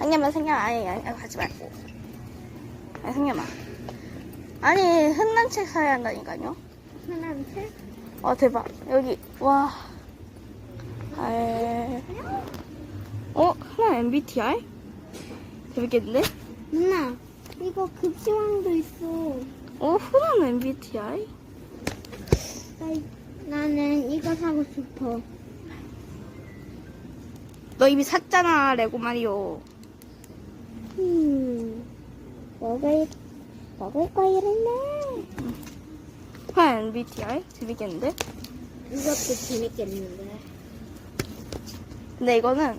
상념아, 상념아, 아니, 아니, 가지 말고. 아니, 상념아. 아니, 흔한 책 사야 한다니까요. 흔한 책? 와, 대박. 여기, 와. 아, 어? 흔한 MBTI? 재밌겠는데? 누나, 이거 급식왕도 있어. 어, 흔한 MBTI? 나, 이- 나는 이거 사고 싶어. 너 이미 샀잖아, 레고 마리오. 음, 먹을, 먹을 거 이랬네. 흔한 MBTI? 재밌겠는데? 이것도 재밌겠는데. 근데 이거는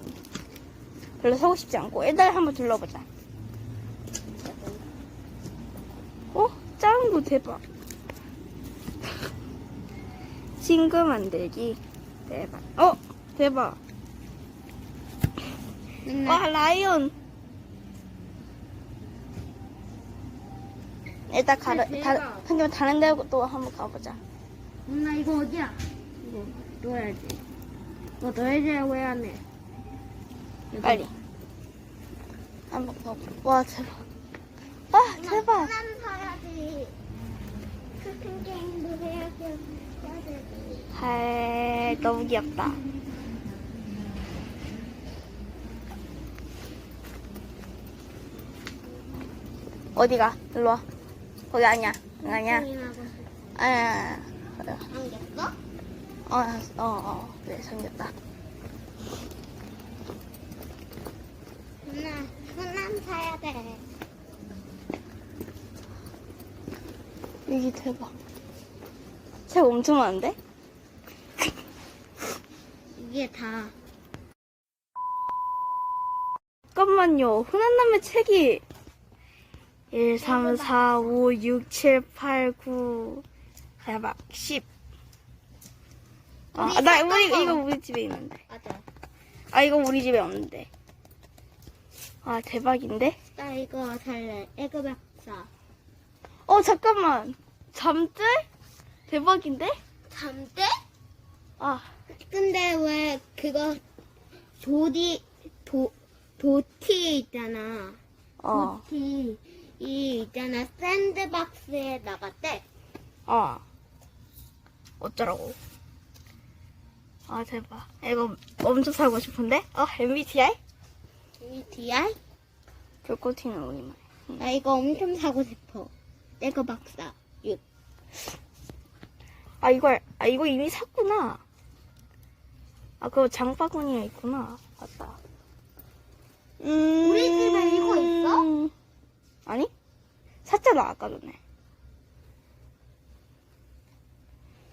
별로 사고 싶지 않고 일단 한번 둘러보자. 어? 짱구 대박. 친구 만들기 대박. 어? 대박. 와 라이온. 일단 가르 대박. 다, 한번 다른 데 또 한번 가보자. 누나 이거 어디야? 이거 넣어야지. 이거 넣어야지 왜안 해? 여기. 빨리. 한번 가보자. 와 대박. 와 대박. 난 사야지. 크큰 게임도 해야지. 해야 되지. 헐 너무 귀엽다. 어디가? 일로 와. 거기 아니야. 싶어. 아니야. 안겼어? 어, 어, 어. 그래, 생겼다. 누나, 흔한 사야 돼. 여기 대박. 책 엄청 많은데? 이게 다. 잠깐만요. 흔한 남의 책이 1, 3, 4, 5, 6, 7, 8, 9. 대박. 10. 아, 우리 나, 우리, 거. 이거 우리 집에 있는데. 맞아. 아, 이거 우리 집에 없는데. 아, 대박인데? 나 이거 살래. 에그 박사. 어, 잠깐만. 잠들? 대박인데? 잠대? 아, 근데 왜 그거 조디 도 도티 있잖아. 어, 도티 이 있잖아 샌드박스에 나갔대. 어. 어쩌라고. 아, 대박. 이거 엄청 사고 싶은데? 어, MBTI? MBTI? 불꽃 튀는 우리말. 나 이거 엄청 사고 싶어. 에그 박사. 6. 아, 이걸, 아, 이거 이미 샀구나. 아, 그거 장바구니에 있구나. 맞다. 음. 우리 집에 이거 있어? 아니? 샀잖아, 아까 전에.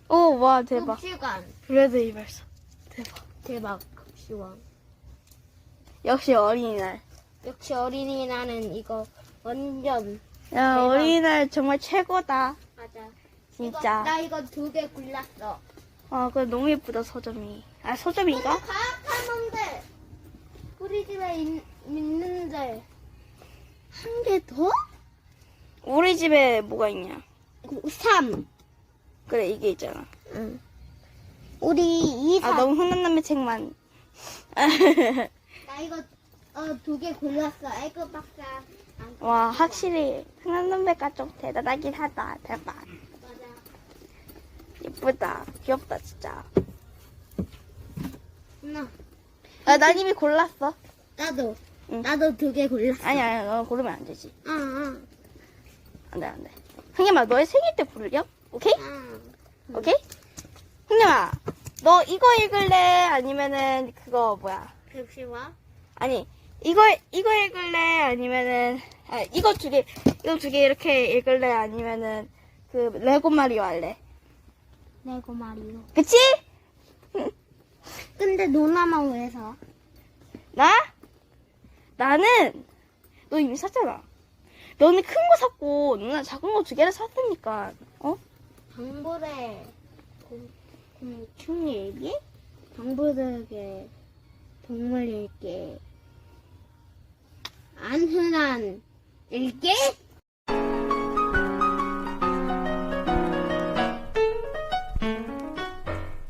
오, 와, 대박. 급식왕. 브레드 이발사. 대박. 대박. 급식왕. 역시 어린이날. 역시 어린이날은 이거 완전 야, 대박. 어린이날 정말 최고다. 맞아. 진짜. 이거, 나 이거 두 개 골랐어. 아, 그래, 너무 예쁘다, 서점이. 아, 서점인가? 가약하는데 우리 집에 있, 있는데 한 개 더? 우리 집에 뭐가 있냐? 3. 그래, 이게 있잖아. 응. 우리 2, 4. 아, 너무 흔한 남의 책만. 나 이거 어, 두 개 골랐어. 에그 박사. 안 와. 확실히 남매가 좀 대단하긴 하다. 대박. 맞아. 예쁘다. 귀엽다, 진짜. 누나, 아, 난 이미 골랐어. 나도. 응. 나도 두 개 골랐어. 아니, 아니, 너 고르면 안 되지. 아, 아. 안 돼, 안 돼. 흥님아, 너의 생일 때 고르렴? 오케이? 아. 오케이? 흥님아, 너 이거 읽을래? 아니면은, 그거, 뭐야. 급식와? 아니, 이거, 이거 읽을래? 아니면은, 아, 이거 두 개, 이거 두 개 이렇게 읽을래? 아니면은, 그, 레고 마리오 할래? 레고 마리오. 그치? 근데 노나만 왜 사? 나? 나는, 너 이미 샀잖아. 너는 큰 거 샀고, 누나 작은 거 두 개를 샀으니까, 어? 방불에 곤충 일기? 방불에게 동물 일기 안 흔한 일기?